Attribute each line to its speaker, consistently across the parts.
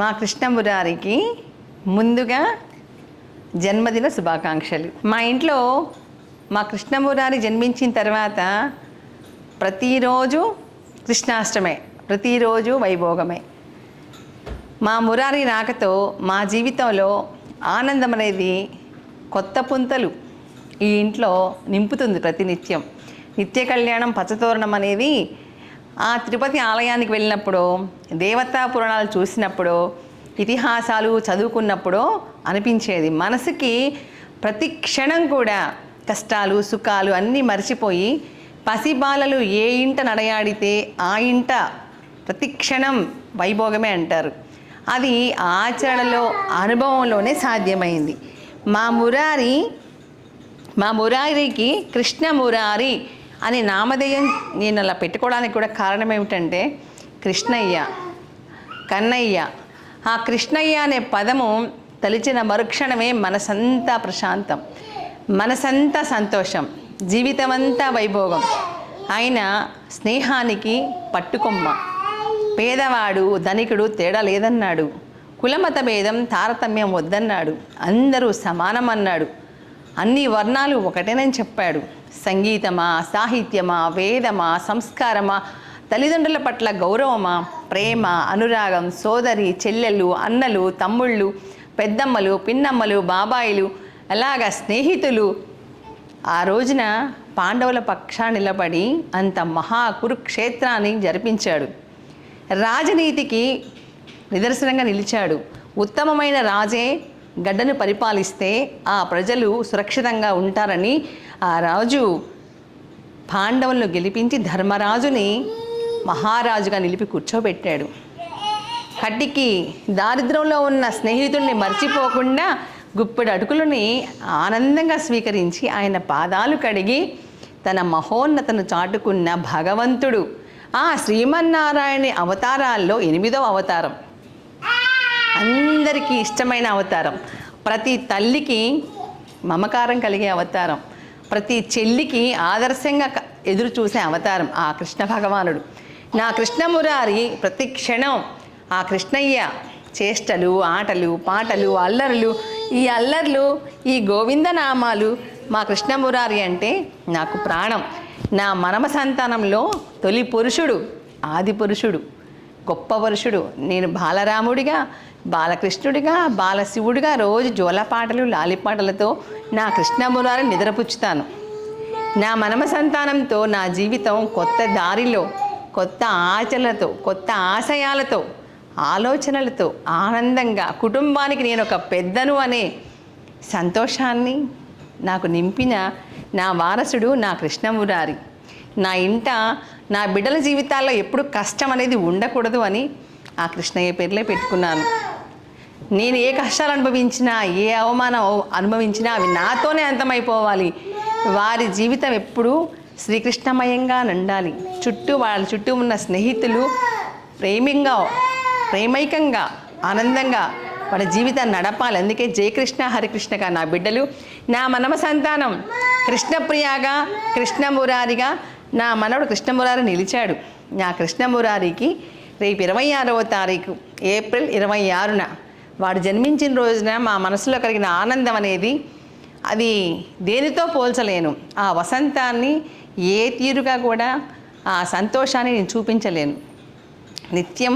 Speaker 1: మా కృష్ణ మురారికి ముందుగా జన్మదిన శుభాకాంక్షలు. మా ఇంట్లో మా కృష్ణమురారి జన్మించిన తర్వాత ప్రతిరోజు కృష్ణాష్టమే ప్రతిరోజు వైభోగమే. మా మురారి రాకతో మా జీవితంలో ఆనందం అనేది కొత్త పుంతలు ఈ ఇంట్లో నింపుతుంది ప్రతినిత్యం. నిత్య కళ్యాణం పచ్చతోరణం అనేది ఆ తిరుపతి ఆలయానికి వెళ్ళినప్పుడు దేవతా పురాణాలు చూసినప్పుడు ఇతిహాసాలు చదువుకున్నప్పుడు అనిపించేది. మనసుకి ప్రతి క్షణం కూడా కష్టాలు సుఖాలు అన్నీ మర్చిపోయి పసిబాలలు ఏ ఇంట నడయాడితే ఆ ఇంట ప్రతి క్షణం వైభోగమే అంటారు. అది ఆచరణలో అనుభవంలోనే సాధ్యమైంది. మా మురారి మా మురారికి కృష్ణ మురారి అని నామధేయం నేను అలా పెట్టుకోవడానికి కూడా కారణం ఏమిటంటే కృష్ణయ్య కన్నయ్య. ఆ కృష్ణయ్య అనే పదము తలిచిన మరుక్షణమే మనసంతా ప్రశాంతం మనసంతా సంతోషం జీవితమంతా వైభోగం. ఆయన స్నేహానికి పట్టుకొమ్మ. పేదవాడు ధనికుడు తేడా లేదన్నాడు. కులమత భేదం తారతమ్యం వద్దన్నాడు. అందరూ సమానమన్నాడు. అన్ని వర్ణాలు ఒకటేనని చెప్పాడు. సంగీతమా సాహిత్యమా వేదమా సంస్కారమా తల్లిదండ్రుల పట్ల గౌరవమా ప్రేమ అనురాగం సోదరి చెల్లెళ్ళు అన్నలు తమ్ముళ్ళు పెద్దమ్మలు పిన్నమ్మలు బాబాయిలు అలాగా స్నేహితులు. ఆ రోజున పాండవుల పక్షా నిలబడి అంత మహా కురుక్షేత్రాన్ని జరిపించాడు. రాజనీతికి నిదర్శనంగా నిలిచాడు. ఉత్తమమైన రాజే గడ్డను పరిపాలిస్తే ఆ ప్రజలు సురక్షితంగా ఉంటారని ఆ రాజు పాండవులను గెలిపించి ధర్మరాజుని మహారాజుగా నిలిపి కూర్చోబెట్టాడు. కట్టికి దారిద్రంలో ఉన్న స్నేహితుడిని మర్చిపోకుండా గుప్పెడు అటుకులని ఆనందంగా స్వీకరించి ఆయన పాదాలు కడిగి తన మహోన్నతను చాటుకున్న భగవంతుడు. ఆ శ్రీమన్నారాయణ అవతారాల్లో ఎనిమిదవ అవతారం. అందరికీ ఇష్టమైన అవతారం. ప్రతి తల్లికి మమకారం కలిగే అవతారం. ప్రతి చెల్లికి ఆదర్శంగా ఎదురు చూసే అవతారం ఆ కృష్ణ భగవానుడు. నా కృష్ణమురారి ప్రతి క్షణం ఆ కృష్ణయ్య చేష్టలు ఆటలు పాటలు అల్లరులు ఈ అల్లర్లు ఈ గోవిందనామాలు మా కృష్ణమురారి అంటే నాకు ప్రాణం. నా మనమ సంతానంలో తొలి పురుషుడు ఆది పురుషుడు గొప్ప పురుషుడు. నేను బాలరాముడిగా బాలకృష్ణుడిగా బాలశివుడిగా రోజు జోలపాటలు లాలిపాటలతో నా కృష్ణమురారిని నిద్రపుచ్చుతాను. నా మనమ సంతానంతో నా జీవితం కొత్త దారిలో కొత్త ఆచరణతో కొత్త ఆశయాలతో ఆలోచనలతో ఆనందంగా కుటుంబానికి నేను ఒక పెద్దను అనే సంతోషాన్ని నాకు నింపిన నా వారసుడు నా కృష్ణమురారి. నా ఇంట నా బిడ్డల జీవితాల్లో ఎప్పుడు కష్టం అనేది ఉండకూడదు అని ఆ కృష్ణయ్య పేర్లే పెట్టుకున్నాను. నేను ఏ కష్టాలు అనుభవించినా ఏ అవమానం అనుభవించినా అవి నాతోనే అంతమైపోవాలి. వారి జీవితం ఎప్పుడూ శ్రీకృష్ణమయంగా ఉండాలి చుట్టూ వాళ్ళ చుట్టూ ఉన్న స్నేహితులు ప్రేమింగా ప్రేమైకంగా ఆనందంగా వాళ్ళ జీవితాన్ని నడపాలి. అందుకే జయకృష్ణ హరికృష్ణగా నా బిడ్డలు నా మనమ సంతానం కృష్ణప్రియగా కృష్ణమురారిగా నా మనవడు కృష్ణమురారి నిలిచాడు. నా కృష్ణమురారికి రేపు ఇరవై ఆరవ తారీఖు ఏప్రిల్ ఇరవై ఆరున వాడు జన్మించిన రోజున మా మనసులో కలిగిన ఆనందం అనేది అది దేనితో పోల్చలేను. ఆ వసంతాన్ని ఏ తీరుగా కూడా ఆ సంతోషాన్ని నేను చూపించలేను. నిత్యం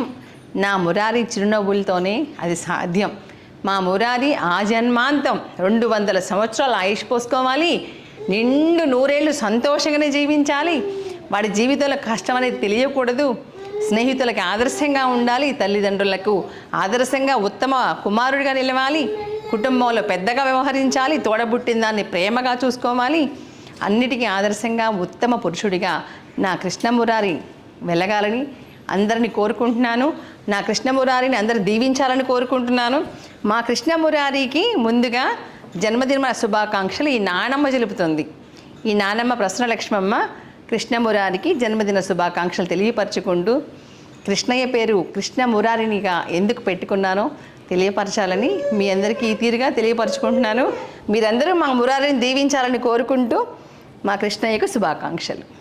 Speaker 1: నా మురారి చిరునవ్వులతోనే అది సాధ్యం. మా మురారి ఆ జన్మాంతం రెండు వందల సంవత్సరాలు ఆయుష్ పోసుకోవాలి నిండు నూరేళ్ళు సంతోషంగానే జీవించాలి. వాడి జీవితంలో కష్టం అనేది తెలియకూడదు. స్నేహితులకి ఆదర్శంగా ఉండాలి తల్లిదండ్రులకు ఆదర్శంగా ఉత్తమ కుమారుడిగా నిలవాలి కుటుంబంలో పెద్దగా వ్యవహరించాలి తోడబుట్టిన దాన్ని ప్రేమగా చూసుకోవాలి. అన్నిటికీ ఆదర్శంగా ఉత్తమ పురుషుడిగా నా కృష్ణమురారి వెళ్ళగాలని అందరిని కోరుకుంటున్నాను. నా కృష్ణమురారిని అందరు దీవించాలని కోరుకుంటున్నాను. మా కృష్ణమురారికి ముందుగా జన్మదిన శుభాకాంక్షలు. ఈ నానమ్మ జలుపుతుంది. ఈ నానమ్మ ప్రసన్నలక్ష్మమ్మ కృష్ణమురారికి జన్మదిన శుభాకాంక్షలు తెలియపరచుకుంటూ కృష్ణయ్య పేరు కృష్ణ మురారినిగా ఎందుకు పెట్టుకున్నానో తెలియపరచాలని మీ అందరికీ ఈ తీరుగా తెలియపరచుకుంటున్నాను. మీరందరూ మా మురారిని దీవించాలని కోరుకుంటూ మా కృష్ణయ్యకు శుభాకాంక్షలు.